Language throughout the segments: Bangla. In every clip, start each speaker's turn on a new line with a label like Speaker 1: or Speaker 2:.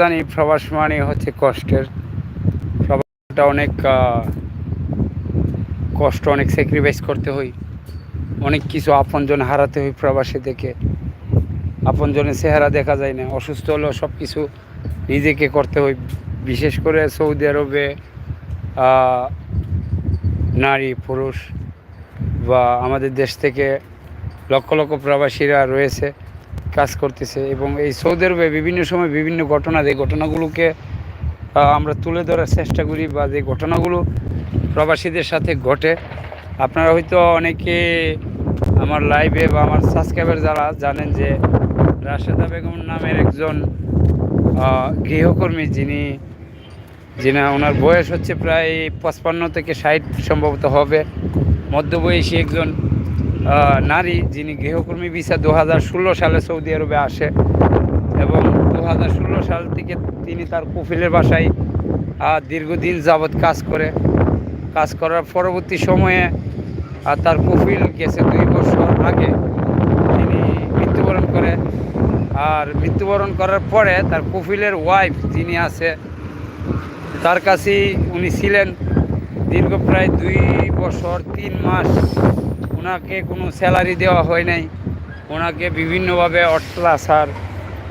Speaker 1: জানি প্রবাস মানে হচ্ছে কষ্টের। প্রবাসটা অনেক কষ্ট, অনেক স্যাক্রিফাইস করতে হয়। অনেক কিছু আপনজন হারাতে হয় প্রবাসে থেকে আপনজনের চেহারা দেখা যায় না। অসুস্থ হলেও সব কিছু নিজেকে করতে হয়। বিশেষ করে সৌদি আরবে নারী, পুরুষ বা আমাদের দেশ থেকে লক্ষ লক্ষ প্রবাসীরা রয়েছে। কাজ করতেছে এবং এই সৌদি আরবে বিভিন্ন সময় বিভিন্ন ঘটনা যে ঘটনাগুলোকে আমরা তুলে ধরার চেষ্টা করি বা যে ঘটনাগুলো প্রবাসীদের সাথে ঘটে। আপনারা হয়তো অনেকে আমার লাইভে বা আমার সাবস্ক্রাইবার যারা জানেন যে রাশেদা বেগম নামের একজন গৃহকর্মী যিনি যিনি ওনার বয়স হচ্ছে প্রায় পঁচপান্ন থেকে ষাট সম্ভবত হবে। মধ্যবয়সী একজন নারী যিনি গৃহকর্মী ভিসা দু হাজার ষোলো সালে সৌদি আরবে আসে এবং দু হাজার ষোলো সাল থেকে তিনি তার কফিলের বাসায় দীর্ঘদিন যাবৎ কাজ করে। কাজ করার পরবর্তী সময়ে আর তার কফিল গেছে দুই বছর আগে। তিনি মৃত্যুবরণ করে। আর মৃত্যুবরণ করার পরে তার কফিলের ওয়াইফ যিনি আছে, তার কাছেই উনি ছিলেন। দীর্ঘ প্রায় দুই বছর, তিন মাস ওনাকে কোনো স্যালারি দেওয়া হয় নাই। ওনাকে বিভিন্নভাবে অত্যাচার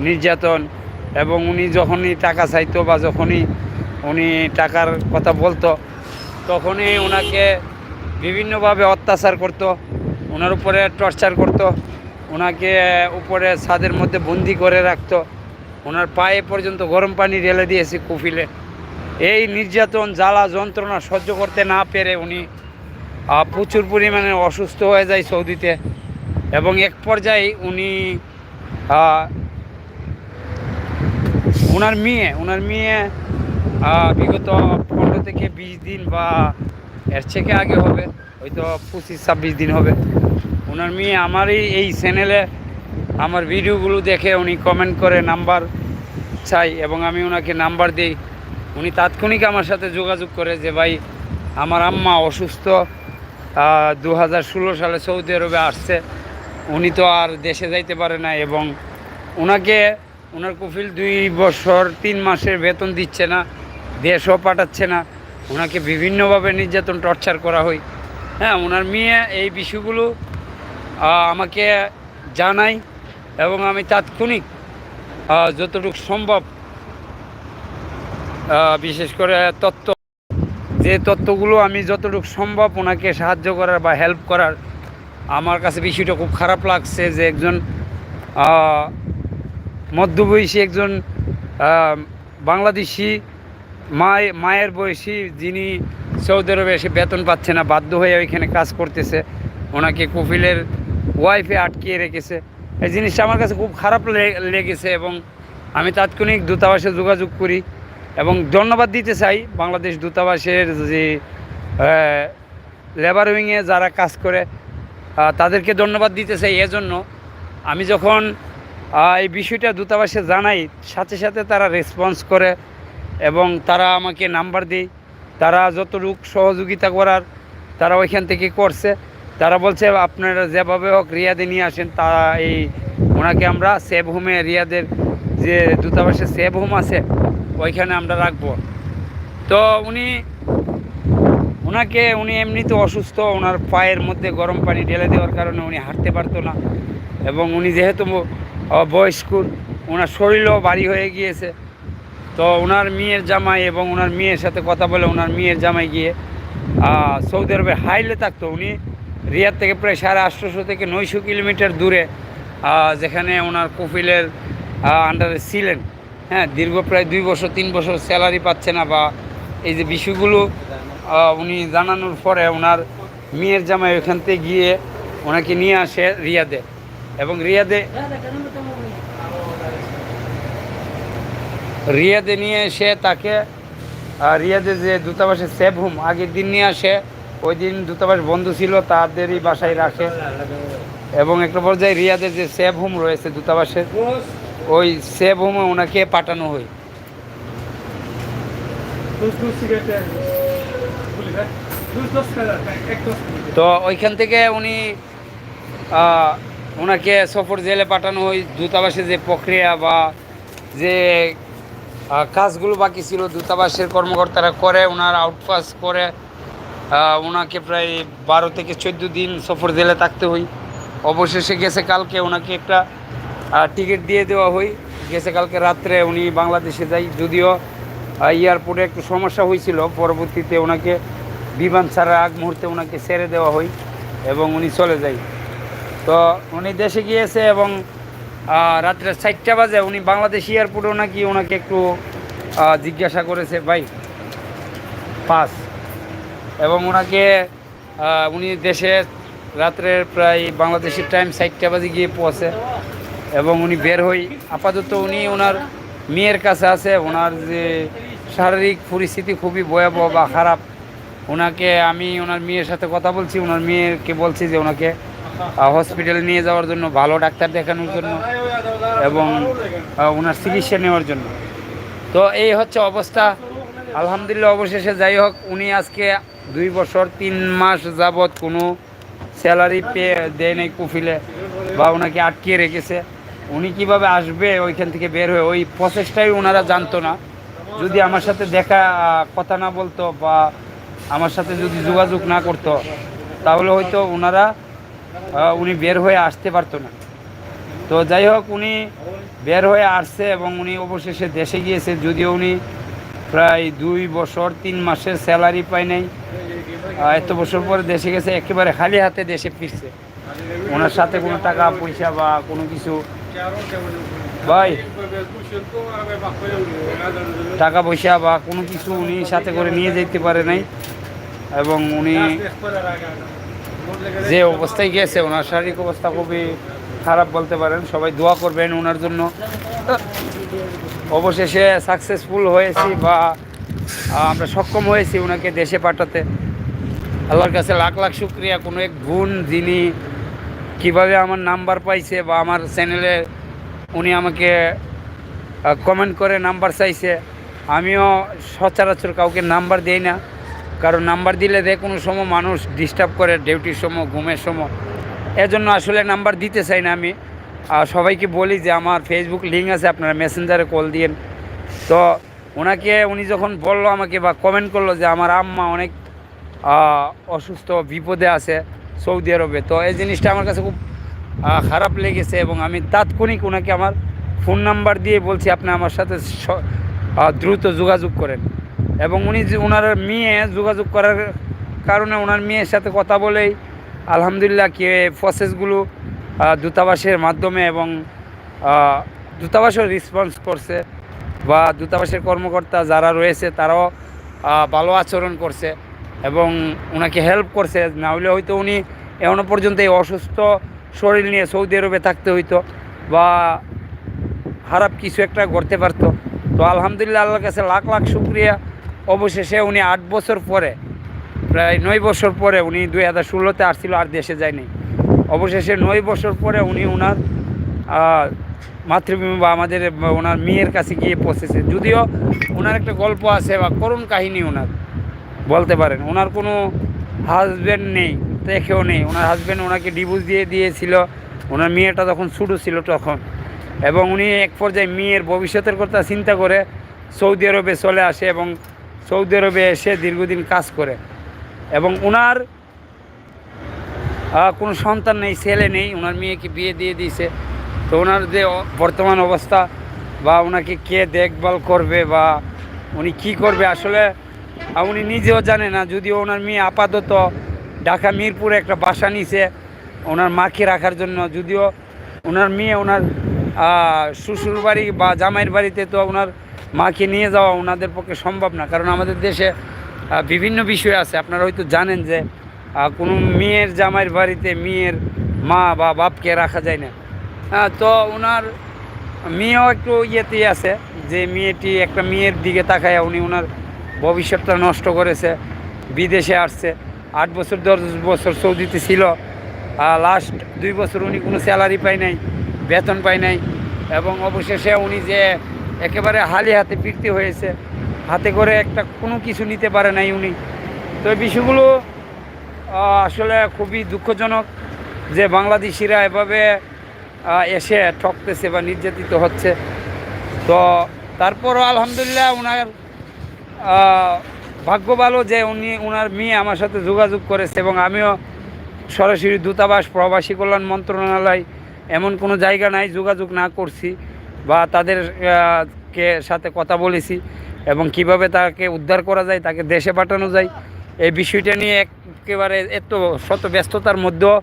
Speaker 1: নির্যাতন এবং উনি যখনই টাকা চাইতো বা যখনই উনি টাকার কথা বলতো, তখনই ওনাকে বিভিন্নভাবে অত্যাচার করতো, ওনার উপরে টর্চার করতো, ওনাকে উপরে ছাদের মধ্যে বন্দি করে রাখত, ওনার পায়ে পর্যন্ত গরম পানি ঢেলে দিয়েছে কফিলে। এই নির্যাতন, জ্বালা, যন্ত্রণা সহ্য করতে না পেরে উনি প্রচুর পরিমাণে অসুস্থ হয়ে যায় সৌদিতে। এবং এক পর্যায়ে উনি ওনার মেয়ে ওনার মেয়ে বিগত পনেরো থেকে বিশ দিন বা এর থেকে আগে হবে, হয়তো পঁচিশ, ছাব্বিশ দিন হবে। ওনার মেয়ে আমারই এই চ্যানেলে আমার ভিডিওগুলো দেখে উনি কমেন্ট করে নাম্বার চাই এবং আমি ওনাকে নাম্বার দিই। উনি তাৎক্ষণিক আমার সাথে যোগাযোগ করে যে, ভাই, আমার আম্মা অসুস্থ দু হাজার ষোলো সালে সৌদি আরবে আসছে। উনি তো আর দেশে যাইতে পারে না এবং ওনাকে ওনার কফিল দুই বছর তিন মাসের বেতন দিচ্ছে না, দেশও পাঠাচ্ছে না। ওনাকে বিভিন্নভাবে নির্যাতন, টর্চার করা হয়। হ্যাঁ ওনার মেয়ে এই বিষয়গুলো আমাকে জানাই এবং আমি তাৎক্ষণিক যতটুকু সম্ভব বিশেষ করে তথ্য যে তথ্যগুলো আমি যতটুকু সম্ভব ওনাকে সাহায্য করার বা হেল্প করার, আমার কাছে বিষয়টা খুব খারাপ লাগছে যে একজন মধ্যবয়সী একজন বাংলাদেশি মায়, মায়ের বয়সী যিনি সৌদি আরবে এসে বেতন পাচ্ছে না, বাধ্য হয়ে ওইখানে কাজ করতেছে, ওনাকে কফিলের ওয়াইফে আটকিয়ে রেখেছে। এই জিনিসটা আমার কাছে খুব খারাপ লেগেছে এবং আমি তাৎক্ষণিক দূতাবাসে যোগাযোগ করি। এবং ধন্যবাদ দিতে চাই বাংলাদেশ দূতাবাসের যে লেবার উইংয়ে যারা কাজ করে তাদেরকে ধন্যবাদ দিতে চাই এজন্য। আমি যখন এই বিষয়টা দূতাবাসে জানাই, সাথে সাথে তারা রেসপন্স করে এবং তারা আমাকে নাম্বার দেয়। তারা যত যতটুক সহযোগিতা করার তারা ওইখান থেকে করছে। তারা বলছে, আপনারা যেভাবে হোক রিয়াদে নিয়ে আসেন, তা এই ওনাকে আমরা সেভ হোমে রিয়াদের যে দূতাবাসে সেভ হোম আছে ওইখানে আমরা রাখব। তো উনি ওনাকে উনি এমনিতে অসুস্থ, ওনার পায়ের মধ্যে গরম পানি ঢেলে দেওয়ার কারণে উনি হাঁটতে পারতো না। এবং উনি যেহেতু বয়স্ক ওনার শরীরও ভারী হয়ে গিয়েছে। তো ওনার মেয়ের জামাই এবং ওনার মেয়ের সাথে কথা বলে ওনার মেয়ের জামাই গিয়ে সৌদি আরবে হাইলে থাকতো। উনি রিয়াদ থেকে প্রায় সাড়ে আটশোশো থেকে নয়শো কিলোমিটার দূরে যেখানে ওনার কফিলের আন্ডারে ছিলেন। হ্যাঁ দীর্ঘ প্রায় দুই বছর, তিন বছর স্যালারি পাচ্ছে না বা এই যে বিষয়গুলো উনি জানানোর পরে ওনার মেয়ের জামাই ওখান থেকে গিয়ে ওনাকে নিয়ে আসে রিয়াদে এবং রিয়াদে রিয়াদে নিয়ে এসে তাকে রিয়াদে যে দূতাবাসে সেভ হোম, আগের দিন নিয়ে আসে, ওই দিন দূতাবাস বন্ধ ছিল, তাদেরই বাসায় রাখে। এবং একটা পর্যায়ে রিয়াদের যে সেভ হোম রয়েছে দূতাবাসের ওই সেভ হোমে ওনাকে পাঠানো হয়. তো ওইখান থেকে উনি ওনাকে সফর জেলে পাঠানো হয় দূতাবাসে যে প্রক্রিয়া বা যে কাজগুলো বাকি ছিল দূতাবাসের কর্মকর্তারা করে ওনার আউটপাস করে ওনাকে প্রায় বারো থেকে চোদ্দ দিন সফর জেলে থাকতে হই অবশেষে গেছে কালকে ওনাকে একটা টিকিট দিয়ে দেওয়া হই। গেছে কালকে রাত্রে উনি বাংলাদেশে যাই। যদিও এয়ারপোর্টে একটু সমস্যা হয়েছিল পরবর্তীতে ওনাকে বিমান ছাড়ার আগ মুহূর্তে ওনাকে ছেড়ে দেওয়া হয় এবং উনি চলে যায় তো উনি দেশে গিয়েছে এবং রাত্রে চারটা বাজে উনি বাংলাদেশ এয়ারপোর্টেও নাকি ওনাকে একটু জিজ্ঞাসা করেছে, ভাই, পাস। এবং ওনাকে উনি দেশে রাত্রের প্রায় বাংলাদেশের টাইম চারটা বাজে গিয়ে পৌঁছে। এবং উনি বের হই। আপাতত উনি ওনার মেয়ের কাছে আছে, ওনার যে শারীরিক পরিস্থিতি খুবই ভয়াবহ বা খারাপ, ওনাকে আমি ওনার মেয়ের সাথে কথা বলছি, ওনার মেয়েকে বলছি যে ওনাকে হসপিটালে নিয়ে যাওয়ার জন্য, ভালো ডাক্তার দেখানোর জন্য এবং ওনার চিকিৎসা নেওয়ার জন্য। তো এই হচ্ছে অবস্থা। আলহামদুলিল্লাহ অবশেষে যাই হোক, উনি আজকে দুই বছর, তিন মাস যাবৎ কোনো স্যালারি পেয়ে দেয় নাই কুফিলে বা ওনাকে আটকিয়ে রেখেছে। উনি কীভাবে আসবে, ওইখান থেকে বের হয়ে, ওই প্রসেসটাই ওনারা জানতো না। যদি আমার সাথে দেখা কথা না বলতো বা আমার সাথে যদি যোগাযোগ না করতো, তাহলে হয়তো ওনারা উনি বের হয়ে আসতে পারতো না। তো যাই হোক, উনি বের হয়ে আসছে এবং উনি অবশেষে দেশে গিয়েছে। যদিও উনি প্রায় দুই বছর, তিন মাসের স্যালারি পায় নাই। এত বছর পরে দেশে গেছে, একেবারে খালি হাতে দেশে ফিরছে। ওনার সাথে কোনো টাকা পয়সা বা কোনো কিছু ভাই। টাকা পয়সা বা কোনো কিছু উনি সাথে করে নিয়ে যেতে পারে নাই। এবং উনি যে অবস্থায় গেছে ওনার শারীরিক অবস্থা খুবই খারাপ বলতে পারেন। সবাই দোয়া করবেন ওনার জন্য। অবশেষে সাকসেসফুল হয়েছি বা আমরা সক্ষম হয়েছি ওনাকে দেশে পাঠাতে। আল্লাহর কাছে লাখ লাখ শুক্রিয়া। কোনো এক গুণ যিনি কীভাবে আমার নাম্বার পাইছে বা আমার চ্যানেলে উনি আমাকে কমেন্ট করে নাম্বার চাইছে, আমিও সচরাচর কাউকে নাম্বার দিই না। কারণ নাম্বার দিলে যে কোনো সময় মানুষ ডিস্টার্ব করে ডিউটির সময়, ঘুমের সময়। এজন্য আসলে নাম্বার দিতে চাই না আমি। আর সবাইকে বলি যে আমার ফেসবুক লিঙ্ক আছে, আপনারা মেসেঞ্জারে কল দিয়েন। তো ওনাকে, উনি যখন বলল আমাকে বা কমেন্ট করল যে আমার আম্মা অনেক অসুস্থ, বিপদে আছে সৌদি আরবে। তো এই জিনিসটা আমার কাছে খুব খারাপ লেগেছে এবং আমি তাৎক্ষণিক ওনাকে আমার ফোন নাম্বার দিয়ে বলছি, আপনি আমার সাথে দ্রুত যোগাযোগ করেন। এবং উনি ওনার মেয়ে যোগাযোগ করার কারণে ওনার মেয়ের সাথে কথা বলেই আলহামদুলিল্লাহ কে প্রসেসগুলো দূতাবাসের মাধ্যমে এবং দূতাবাসও রেসপন্স করছে বা দূতাবাসের কর্মকর্তা যারা রয়েছে তারাও ভালো আচরণ করছে। এবং ওনাকে হেল্প করছে। না হলে হয়তো উনি এখনও পর্যন্ত এই অসুস্থ শরীর নিয়ে সৌদি আরবে থাকতে হইতো বা খারাপ কিছু একটা করতে পারতো। তো আলহামদুলিল্লাহ আল্লাহর কাছে লাখ লাখ শুক্রিয়া। অবশেষে উনি আট বছর পরে, প্রায় নয় বছর পরে উনি দুই হাজার ষোলোতে আসছিল, আর দেশে যায়নি। অবশেষে নয় বছর পরে উনি ওনার মাতৃভূমি বা আমাদের ওনার মেয়ের কাছে গিয়ে পৌঁছেছে। যদিও ওনার একটা গল্প আছে বা করুণ কাহিনী ওনার বলতে পারেন। ওনার কোনো হাজব্যান্ড নেই দেখেও নেই। ওনার হাজব্যান্ড ওনাকে ডিভোর্স দিয়ে দিয়েছিল। ওনার মেয়েটা তখন ছোটো ছিল তখন। এবং উনি এক পর্যায়ে মেয়ের ভবিষ্যতের কথা চিন্তা করে সৌদি আরবে চলে আসে এবং সৌদি আরবে এসে দীর্ঘদিন কাজ করে। এবং ওনার কোনো সন্তান নেই, ছেলে নেই। ওনার মেয়েকে বিয়ে দিয়ে দিয়েছে। তো ওনার যে বর্তমান অবস্থা বা ওনাকে কে দেখভাল করবে বা উনি কি করবে, আসলে আহ, উনি নিজেও জানে না যদিও ওনার মেয়ে আপাতত ঢাকা মিরপুরে একটা বাসা নিছে ওনার মাকে রাখার জন্য। যদিও ওনার মেয়ে ওনার শ্বশুর বাড়ি বা জামাইয়ের বাড়িতে তো ওনার মাকে নিয়ে যাওয়া ওনাদের পক্ষে সম্ভব না কারণ আমাদের দেশে বিভিন্ন বিষয় আছে। আপনারা হয়তো জানেন যে কোনো মেয়ের জামাইয়ের বাড়িতে মেয়ের মা বা বাপকে রাখা যায় না। হ্যাঁ তো ওনার মেয়েও একটু ইয়েতেই আছে যে মেয়েটি একটা মেয়ের দিকে তাকায় উনি ওনার ভবিষ্যৎটা নষ্ট করেছে, বিদেশে আসছে। আট বছর, দশ বছর সৌদিতে ছিল লাস্ট দুই বছর উনি কোনো স্যালারি পায় নাই, বেতন পায় নাই, এবং অবশেষে উনি যে একেবারে হালি হাতে ফিরতে হয়েছে, হাতে করে একটা কোনো কিছু নিতে পারে নাই উনি। তো এই বিষয়গুলো আসলে খুবই দুঃখজনক যে বাংলাদেশিরা এভাবে এসে ঠকতেছে বা নির্যাতিত হচ্ছে। তো তারপরও আলহামদুলিল্লাহ ওনার ভাগ্য ভালো যে উনি ওনার মেয়ে আমার সাথে যোগাযোগ করেছে এবং আমিও সরাসরি দূতাবাস, প্রবাসী কল্যাণ মন্ত্রণালয় এমন কোনো জায়গা নাই, যোগাযোগ না করছি বা তাদের কে সাথে কথা বলেছি এবং কীভাবে তাকে উদ্ধার করা যায়, তাকে দেশে পাঠানো যায়, এই বিষয়টা নিয়ে একেবারে এত শত ব্যস্ততার মধ্যেও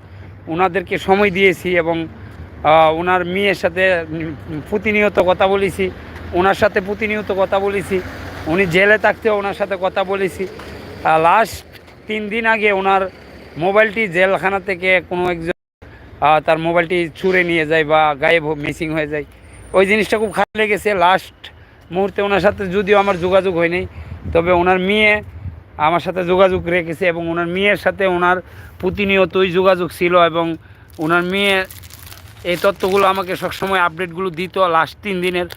Speaker 1: ওনাদেরকে সময় দিয়েছি এবং ওনার মেয়ের সাথে প্রতিনিয়ত কথা বলেছি ওনার সাথে প্রতিনিয়ত কথা বলেছি। উনি জেলে থাকতেও ওনার সাথে কথা বলেছি। লাস্ট তিন দিন আগে ওনার মোবাইলটি জেলখানা থেকে কোনো একজন তার মোবাইলটি ছুঁড়ে নিয়ে যায় বা গায়েব মিসিং হয়ে যায়। ওই জিনিসটা খুব খারাপ লেগেছে। লাস্ট মুহূর্তে ওনার সাথে যদিও আমার যোগাযোগ হয়নি, তবে ওনার মেয়ে আমার সাথে যোগাযোগ রেখেছে এবং ওনার মেয়ের সাথে ওনার প্রতিনিয়তই যোগাযোগ ছিল এবং ওনার মেয়ে এই তথ্যগুলো আমাকে সবসময় আপডেটগুলো দিত লাস্ট তিন দিনের।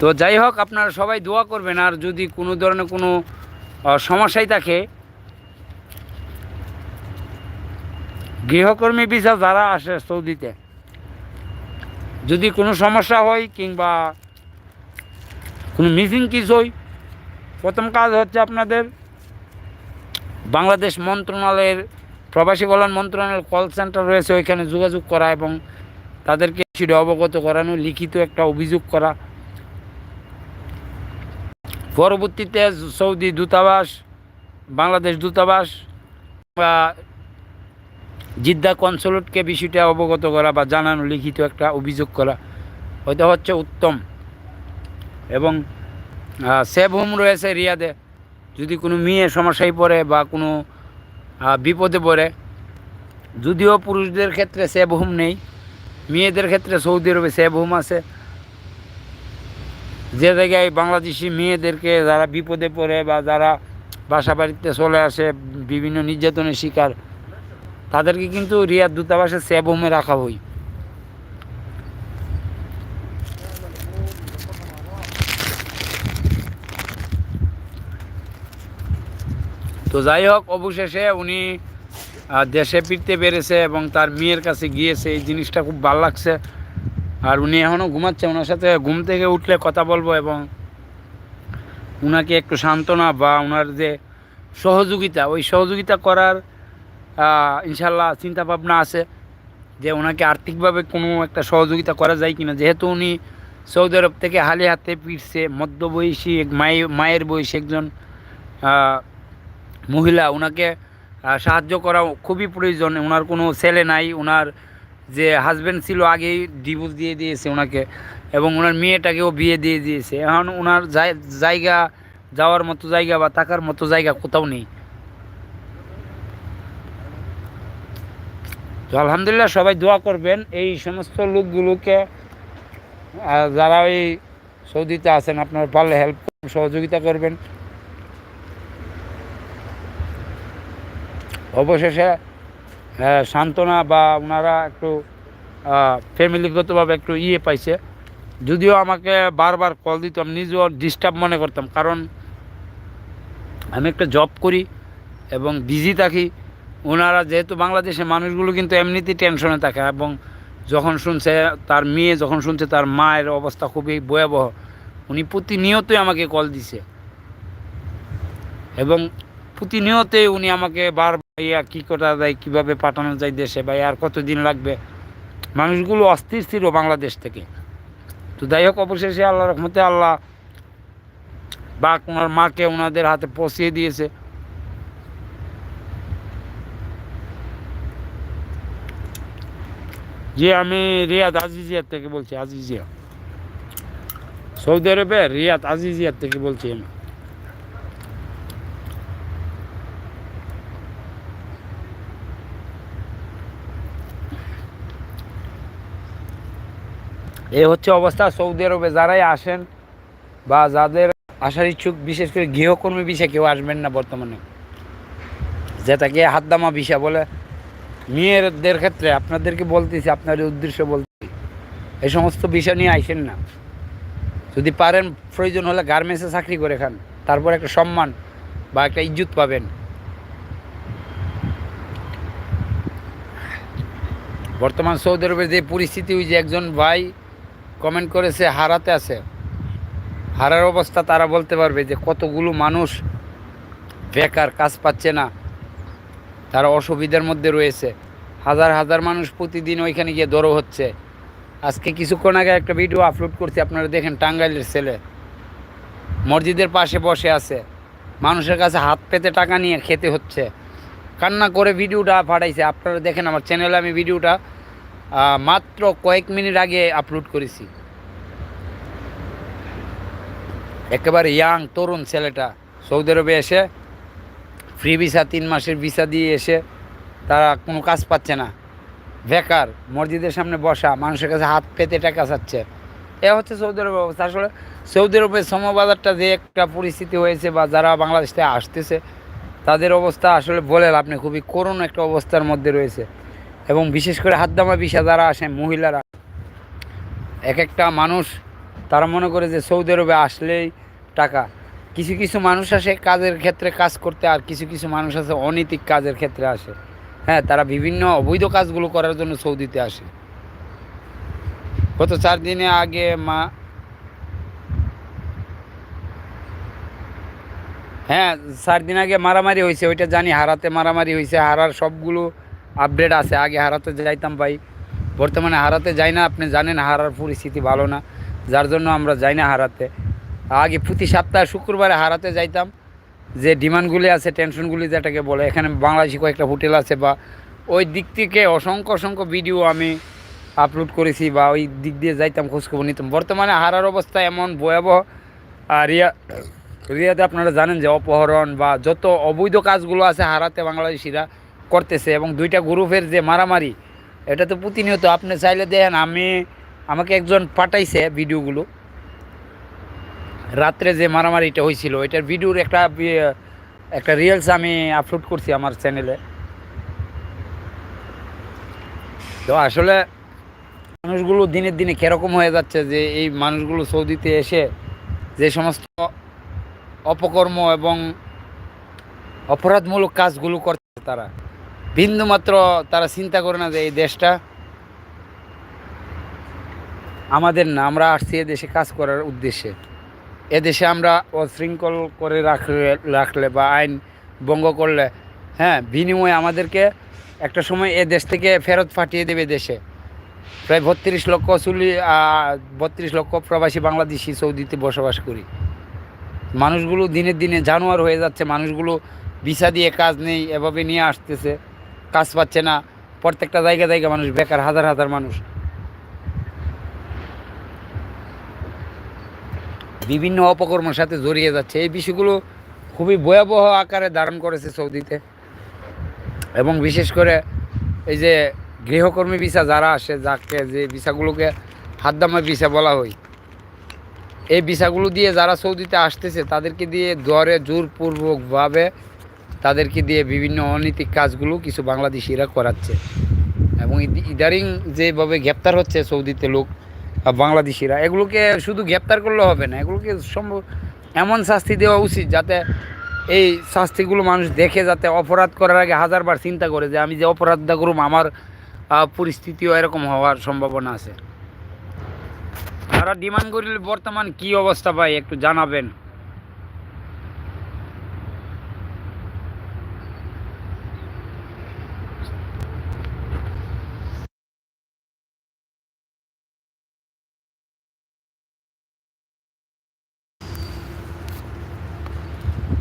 Speaker 1: তো যাই হোক, আপনারা সবাই দোয়া করবেন, আর যদি কোনো ধরনের কোনো সমস্যাই থাকে, গৃহকর্মী ভিসা যারা আসে সৌদিতে, যদি কোনো সমস্যা হয় কিংবা কোনো মিসিং কিছু হয়, প্রথম কাজ হচ্ছে আপনাদের বাংলাদেশ মন্ত্রণালয়ের প্রবাসী কল্যাণ মন্ত্রণালয়ের কল সেন্টার রয়েছে, ওইখানে যোগাযোগ করা এবং তাদেরকে সেটা অবগত করানো, লিখিত একটা অভিযোগ করা। পরবর্তীতে সৌদি দূতাবাস, বাংলাদেশ দূতাবাস বা জিদ্দা কনসুলেটকে বিষয়টা অবগত করা বা জানানো, লিখিত একটা অভিযোগ করা। ওইটা হচ্ছে উত্তম। এবং সেভ হোম রয়েছে রিয়াদে। যদি কোনো মেয়ে সমস্যায় পড়ে বা কোনো বিপদে পড়ে, যদিও পুরুষদের ক্ষেত্রে সেভ হোম নেই, মেয়েদের ক্ষেত্রে সৌদি আরবে সেভ হোম আছে। যে জায়গায় বাংলাদেশি মেয়েদেরকে যারা বিপদে পড়ে বা যারা বাসা বাড়িতে চলে আসে, বিভিন্ন নির্যাতনের শিকার, তাদেরকে কিন্তু রিয়াদ দূতাবাসে সেভ হোমে রাখা হয়। তো যাই হোক, অবশেষে উনি দেশে ফিরতে পেরেছে এবং তার মেয়ের কাছে গিয়েছে। এই জিনিসটা খুব ভালো লাগছে। আর উনি এখনও ঘুমাচ্ছে ওনার সাথে ঘুম থেকে উঠলে কথা বলব এবং ওনাকে একটু সান্ত্বনা বা ওনার যে সহযোগিতা, ওই সহযোগিতা করার ইনশাল্লাহ চিন্তা ভাবনা আছে যে ওনাকে আর্থিকভাবে কোনো একটা সহযোগিতা করা যায় কিনা। যেহেতু উনি সৌদি আরব থেকে হালে হাতে ফিরছে, মধ্যবয়সী এক মায়ের মায়ের বয়সী একজন মহিলা ওনাকে সাহায্য করা খুবই প্রয়োজন। ওনার কোনো ছেলে নাই ওনার যে হাজব্যান্ড ছিল আগেই ডিভোর্স দিয়ে দিয়েছে ওনাকে এবং ওনার মেয়েটাকেও বিয়ে দিয়ে দিয়েছে। এখন ওনার জায়গা যাওয়ার মতো জায়গা বা থাকার মতো জায়গা কোথাও নেই। তো আলহামদুলিল্লাহ সবাই দোয়া করবেন। এই সমস্ত লোকগুলোকে যারা ওই সৌদিতে আছেন আপনারা পারলে হেল্প সহযোগিতা করবেন। অবশেষে সান্ত্বনা বা ওনারা একটু ফ্যামিলিগতভাবে একটু ইয়ে পাইছে। যদিও আমাকে বারবার কল দিত, আমি নিজেও ডিস্টার্ব মনে করতাম। কারণ আমি একটা জব করি এবং বিজি থাকি। ওনারা যেহেতু বাংলাদেশের মানুষগুলো কিন্তু এমনিতেই টেনশনে থাকে এবং যখন শুনছে তার মেয়ে, যখন শুনছে তার মায়ের অবস্থা খুবই ভয়াবহ, উনি প্রতিনিয়তই আমাকে কল দিছে। এবং প্রতিনিয়তই উনি আমাকে বার ইয়া কী করা যায়, কীভাবে পাঠানো যায় দেশে? বা আর কতদিন লাগবে? মানুষগুলো অস্থির ছিল বাংলাদেশ থেকে। তো যাই হোক, অবশেষে আল্লাহ রহমতে আল্লাহ বা ওনার মাকে ওনাদের হাতে পৌঁছিয়ে দিয়েছে। জি আমি রিয়াদ আজিজিয়ার থেকে বলছি, আজিজিয়া। সৌদি আরবে রিয়াদ আজিজিয়ার থেকে বলছি আমি। এই হচ্ছে অবস্থা। সৌদি আরবে যারাই আসেন বা যাদের আসার ইচ্ছুক, বিশেষ করে গৃহকর্মী বিষয়ে কেউ আসবেন না বর্তমানে। যেটাকে হাতদামা ভিসা বলে। মেয়েদের ক্ষেত্রে আপনাদেরকে বলতেছি আপনার উদ্দেশ্য বলতেছি, এই সমস্ত বিষয় নিয়ে আইসেন না। যদি পারেন, প্রয়োজন হলে গার্মেন্টসে চাকরি করে খান। তারপর একটা সম্মান বা একটা ইজ্জত পাবেন। বর্তমান সৌদি আরবের যে পরিস্থিতি, ওই যে একজন ভাই কমেন্ট করেছে হারাতে আছে। হারার অবস্থা তারা বলতে পারবে যে কতগুলো মানুষ বেকার, কাজ পাচ্ছে না। তারা অসুবিধার মধ্যে রয়েছে। হাজার হাজার মানুষ প্রতিদিন ওইখানে গিয়ে দরো হচ্ছে। আজকে কিছুক্ষণ আগে একটা ভিডিও আপলোড করছি, আপনারা দেখেন টাঙ্গাইলের ছেলে। মসজিদের পাশে বসে আছে। মানুষের কাছে হাত পেতে টাকা নিয়ে খেতে হচ্ছে। কান্না করে ভিডিওটা পাঠাইছে আপনারা দেখেন আমার চ্যানেলে আমি ভিডিওটা মাত্র কয়েক মিনিট আগে আপলোড করেছি। একেবারে ইয়াং তরুণ ছেলেটা। সৌদি আরবে এসে ফ্রি ভিসা তিন মাসের ভিসা দিয়ে এসে, তারা কোনো কাজ পাচ্ছে না। বেকার, মসজিদের সামনে বসা, মানুষের কাছে হাত পেতে টাকা চাচ্ছে। এ হচ্ছে সৌদি আরবের অবস্থা। আসলে সৌদি আরবের সমবাজারটা যে একটা পরিস্থিতি হয়েছে বা যারা বাংলাদেশ থেকে আসতেছে, তাদের অবস্থা আসলে বলে আপনি খুবই করুণ একটা অবস্থার মধ্যে রয়েছে। এবং বিশেষ করে হাতদামা বিষা যারা আসেন, মহিলারা এক একটা মানুষ তারা মনে করে যে সৌদি আরবে আসলেই টাকা। কিছু কিছু মানুষ আসে কাজের ক্ষেত্রে কাজ করতে, আর কিছু কিছু মানুষ আছে অনৈতিক কাজের ক্ষেত্রে আসে। হ্যাঁ তারা বিভিন্ন অবৈধ কাজগুলো করার জন্য সৌদিতে আসে। গত চার দিনে আগে মা হ্যাঁ চার দিন আগে মারামারি হয়েছে, ওইটা জানি, হারাতে মারামারি হয়েছে, হারার সবগুলো আপডেট আছে, আগে হারাতে যাইতাম ভাই। বর্তমানে হারাতে যাই না, আপনি জানেন হারার পরিস্থিতি ভালো না, যার জন্য আমরা যাই না হারাতে। আগে প্রতি সপ্তাহে শুক্রবারে হারাতে যাইতাম, যে ডিমান্ডগুলি আছে, টেনশনগুলি যেটাকে বলে, এখানে বাংলাদেশি কয়েকটা হোটেল আছে বা ওই দিক থেকে অসংখ্য অসংখ্য ভিডিও আমি আপলোড করেছি বা ওই দিক দিয়ে যাইতাম, খোঁজখবর নিতাম। বর্তমানে হারার অবস্থা এমন ভয়াবহ রিয়া, রিয়াতে আপনারা জানেন যে অপহরণ বা যত অবৈধ কাজগুলো আছে হারাতে বাংলাদেশিরা করতেছে এবং দুইটা গ্রুপের যে মারামারি, এটা তো প্রতিনিয়ত আপনি চাইলে দেখেন, আমি, আমাকে একজন পাঠাইছে ভিডিওগুলো। রাত্রে যে মারামারিটা হয়েছিল এটার ভিডিওর একটা একটা রিলস আমি আপলোড করছি আমার চ্যানেলে তো আসলে মানুষগুলো দিনের দিনে কীরকম হয়ে যাচ্ছে যে এই মানুষগুলো সৌদিতে এসে যে সমস্ত অপকর্ম এবং অপরাধমূলক কাজগুলো করছে তারা। বিন্দুমাত্র তারা চিন্তা করে না যে এই দেশটা আমাদের না, আমরা আসছি দেশে কাজ করার উদ্দেশ্যে। এদেশে আমরা অশৃঙ্খল করে রাখলে রাখলে বা আইন ভঙ্গ করলে হ্যাঁ বিনিময়ে আমাদেরকে একটা সময় এ দেশ থেকে ফেরত পাঠিয়ে দেবে দেশে। প্রায় বত্রিশ লক্ষ চল্লিশ বত্রিশ লক্ষ প্রবাসী বাংলাদেশি সৌদিতে বসবাস করি। মানুষগুলো দিনের দিনে জানোয়ার হয়ে যাচ্ছে, মানুষগুলো ভিসা দিয়ে কাজ নেই, এভাবে নিয়ে আসতেছে। কাজ পাচ্ছে না। প্রত্যেকটা জায়গা জায়গা মানুষ বেকার, হাজার হাজার মানুষ। বিভিন্ন অপকর্মের সাথে জড়িয়ে যাচ্ছে। এই বিষয়গুলো খুবই ভয়াবহ আকারে ধারণ করেছে সৌদিতে। এবং বিশেষ করে এই যে গৃহকর্মী ভিসা যারা আসে, যাকে যে ভিসাগুলোকে হাতদামা ভিসা বলা হয়, এই ভিসাগুলো দিয়ে যারা সৌদিতে আসতেছে, তাদেরকে দিয়ে দরে জোরপূর্বকভাবে তাদেরকে দিয়ে বিভিন্ন অনৈতিক কাজগুলো কিছু বাংলাদেশিরা করাচ্ছে। এবং ইদারিং যেভাবে গ্রেপ্তার হচ্ছে সৌদিতে লোক বাংলাদেশিরা, এগুলোকে শুধু গ্রেপ্তার করলে হবে না, এগুলোকে সম্ভব এমন শাস্তি দেওয়া উচিত যাতে এই শাস্তিগুলো মানুষ দেখে, যাতে অপরাধ করার আগে হাজারবার চিন্তা করে যে আমি যে অপরাধটা করুম, আমার পরিস্থিতিও এরকম হওয়ার সম্ভাবনা আছে। তারা ডিমান্ড করলে বর্তমান কি অবস্থা ভাই একটু জানাবেন।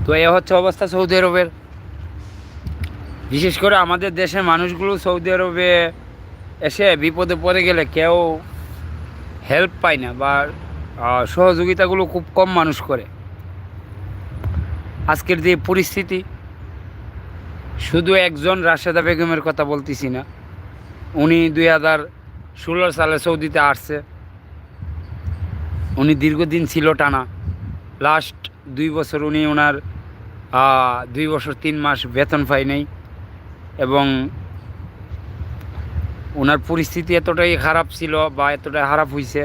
Speaker 1: তো এ হচ্ছে অবস্থা সৌদি আরবের। বিশেষ করে আমাদের দেশের মানুষগুলো সৌদি আরবে এসে বিপদে পড়ে গেলে কেউ হেল্প পায় না বা সহযোগিতাগুলো খুব কম মানুষ করে। আজকের যে পরিস্থিতি, শুধু একজন রাশেদা বেগমের কথা বলতেছি না, উনি দুই হাজার ষোলো সালে সৌদিতে আসছে। উনি দীর্ঘদিন ছিল টানা। লাস্ট দুই বছর উনি ওনার দুই বছর তিন মাস বেতন পাই নাই এবং ওনার পরিস্থিতি এতটাই খারাপ ছিল বা এতটাই খারাপ হয়েছে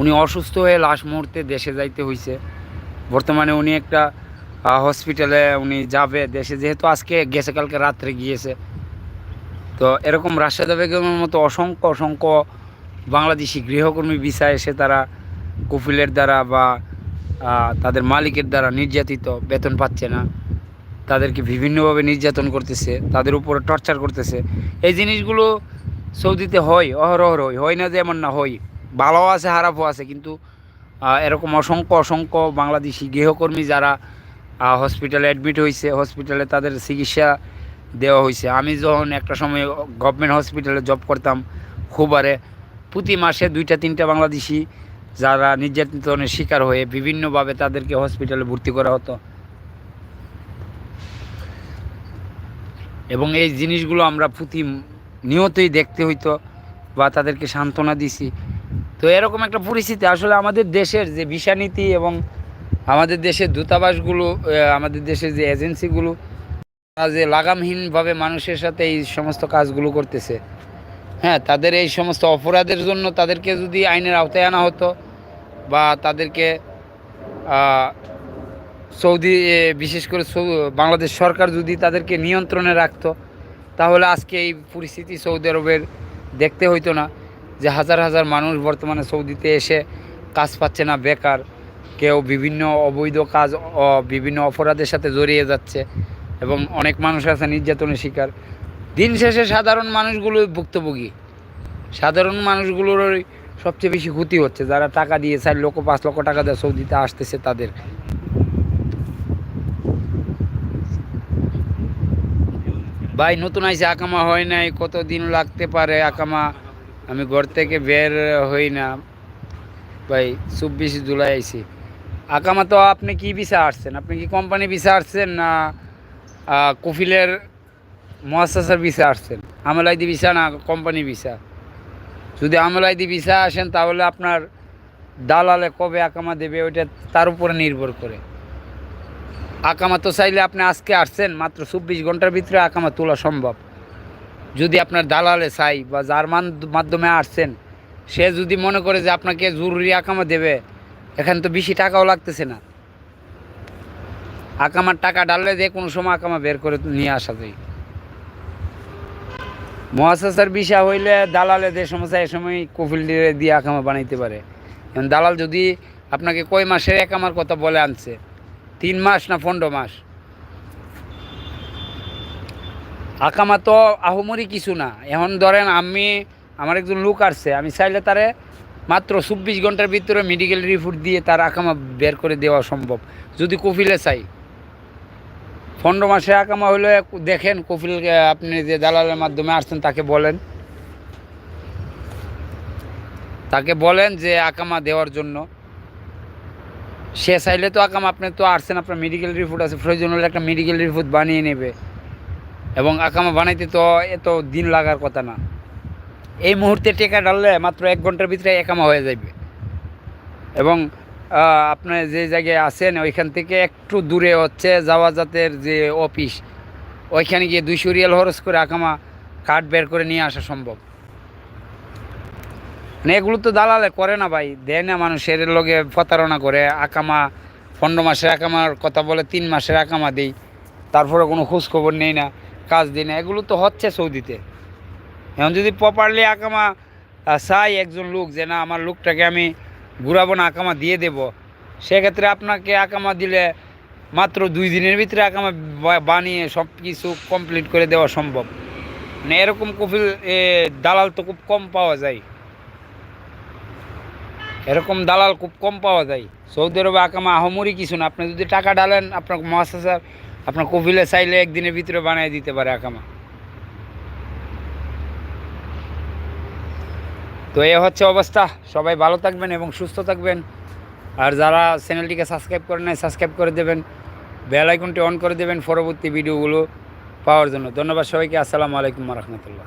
Speaker 1: উনি অসুস্থ হয়ে লাস্ট মুহূর্তে দেশে যাইতে হয়েছে বর্তমানে উনি একটা হসপিটালে উনি যাবে দেশে, যেহেতু আজকে গেছে, কালকে রাত্রে গিয়েছে। তো এরকম রাশেদা বেগমের মতো অসংখ্য অসংখ্য বাংলাদেশি গৃহকর্মী ভিসা এসে তারা কফিলের দ্বারা বা তাদের মালিকের দ্বারা নির্যাতিত, বেতন পাচ্ছে না। তাদেরকে বিভিন্নভাবে নির্যাতন করতেছে, তাদের উপরে টর্চার করতেছে। এই জিনিসগুলো সৌদিতে হয়, অহরহ হয়। হয় না যে এমন না, হয়। ভালো আছে, খারাপও আছে, কিন্তু এরকম অসংখ্য অসংখ্য বাংলাদেশি গৃহকর্মী যারা হসপিটালে অ্যাডমিট হয়েছে হসপিটালে তাদের চিকিৎসা দেওয়া হয়েছে আমি যখন একটা সময় গভর্নমেন্ট হসপিটালে জব করতাম খুবারে প্রতি মাসে দুইটা, তিনটা বাংলাদেশি যারা নির্যাতনের শিকার হয়ে বিভিন্নভাবে তাদেরকে হসপিটালে ভর্তি করা হতো। এবং এই জিনিসগুলো আমরা প্রতি নিয়তই দেখতে হইতো বা তাদেরকে সান্ত্বনা দিছি। তো এরকম একটা পরিস্থিতি, আসলে আমাদের দেশের যে ভিসা নীতি এবং আমাদের দেশের দূতাবাসগুলো আমাদের দেশের যে এজেন্সিগুলো যে লাগামহীনভাবে মানুষের সাথে এই সমস্ত কাজগুলো করতেছে। হ্যাঁ তাদের এই সমস্ত অপরাধের জন্য তাদেরকে যদি আইনের আওতায় আনা হতো বা তাদেরকে সৌদি বিশেষ করে বাংলাদেশ সরকার যদি তাদেরকে নিয়ন্ত্রণে রাখতো, তাহলে আজকে এই পরিস্থিতি সৌদি আরবের দেখতে হইতো না যে হাজার হাজার মানুষ বর্তমানে সৌদিতে এসে কাজ পাচ্ছে না, বেকার, কেউ বিভিন্ন অবৈধ কাজ বিভিন্ন অপরাধের সাথে জড়িয়ে যাচ্ছে এবং অনেক মানুষ আছে নির্যাতনের শিকার। দিন শেষে সাধারণ মানুষগুলো ভুক্তভোগী। সাধারণ মানুষগুলোর সবচেয়ে বেশি ক্ষতি হচ্ছে। যারা টাকা দিয়ে চার লক্ষ, পাঁচ লক্ষ টাকা দিয়ে সৌদিতে আসতেছে তাদের। ভাই, নতুন আইসে আকামা, হয় নাই কত দিন লাগতে পারে আকামা? আমি ঘর থেকে বের হই না। ভাই, চব্বিশ জুলাই আইসি আকামা, তো আপনি কি ভিসা আসছেন? আপনি কি কোম্পানি ভিসা আসছেন না কফিলের মহাসাসার ভিসা আসছেন? আমলাইদি ভিসা না, কোম্পানি ভিসা? যদি আমলাইদি ভিসা আসেন, তাহলে আপনার দালালে কবে আকামা দেবে, ওইটা তার উপরে নির্ভর করে। আকামা তো চাইলে আপনি আজকে আসছেন, মাত্র চব্বিশ ঘণ্টার ভিতরে আকামা তোলা সম্ভব। যদি আপনার দালালে চাই বা যার মাধ্যমে আসছেন, সে যদি মনে করে যে আপনাকে জরুরি আকামা দেবে, এখানে তো বেশি টাকাও লাগতেছে না। আকামার টাকা ডাললে যে কোনো সময় আকামা বের করে নিয়ে আসা যায়। মহাসাসার বিষয় হইলে দালালে যে সমস্যা, এ সময় কফিল দিয়ে আকামা বানাইতে পারে। দালাল যদি আপনাকে কয় মাসের একামার কথা বলে আনছে? তিন মাস না পনেরো মাস? আকামা তো আহমরি কিছু না। এখন ধরেন আমি, আমার একজন লোক আসছে, আমি চাইলে তারে মাত্র চব্বিশ ঘণ্টার ভিতরে মেডিকেল রিপোর্ট দিয়ে তার আকামা বের করে দেওয়া সম্ভব। যদি কফিলে চাই। পনেরো মাসে আকামা হলে দেখেন কফিল আপনি যে দালালের মাধ্যমে আসছেন, তাকে বলেন। তাকে বলেন যে আকামা দেওয়ার জন্য। সে চাইলে তো আকাম আপনি তো আসছেন, আপনার মেডিকেল রিপোর্ট আছে, প্রয়োজন হলে একটা মেডিকেল রিপোর্ট বানিয়ে নেবে। এবং আকামা বানাইতে তো এত দিন লাগার কথা না। এই মুহূর্তে টেকা ডাললে মাত্র এক ঘণ্টার ভিতরে একামা হয়ে যাবে এবং আহ, আপনি যে জায়গায় আছেন ওইখান থেকে একটু দূরে হচ্ছে জাওয়াজাতের যে অফিস ওইখানে গিয়ে দুইশো রিয়াল খরচ করে আকামা কাঠ বের করে নিয়ে আসা সম্ভব। মানে এগুলো তো দালালে করে না ভাই দেয় না মানুষের লগে প্রতারণা করে। আকামা পনেরো মাসের আকামার কথা বলে তিন মাসের আকামা দেই তারপরে কোনো খোঁজ খবর নেই না কাজ দিই না এগুলো তো হচ্ছে সৌদিতে। এখন যদি প্রপারলি আকামা চাই একজন লোক যে না আমার লোকটাকে আমি ঘুরাবো না, আকামা দিয়ে দেব। সেক্ষেত্রে আপনাকে আকামা দিলে মাত্র দুই দিনের ভিতরে আকামা বানিয়ে সব কিছু কমপ্লিট করে দেওয়া সম্ভব। মানে এরকম কফিল দালাল তো খুব কম পাওয়া যায়। এরকম দালাল খুব কম পাওয়া যায়। সৌদি আরবে আকামা আহমরি কিছু না। আপনি যদি টাকা ডালেন আপনার মহাসাসার আপনার কফিলে চাইলে একদিনের ভিতরে বানিয়ে দিতে পারে আকামা। তো এ হচ্ছে অবস্থা। সবাই ভালো থাকবেন এবং সুস্থ থাকবেন। আর যারা চ্যানেলটিকে সাবস্ক্রাইব করে নেয় সাবস্ক্রাইব করে দেবেন। বেল আইকনটি অন করে দেবেন পরবর্তী ভিডিওগুলো পাওয়ার জন্য। ধন্যবাদ সবাইকে। আসসালামু আলাইকুম রহমতুল্লাহ।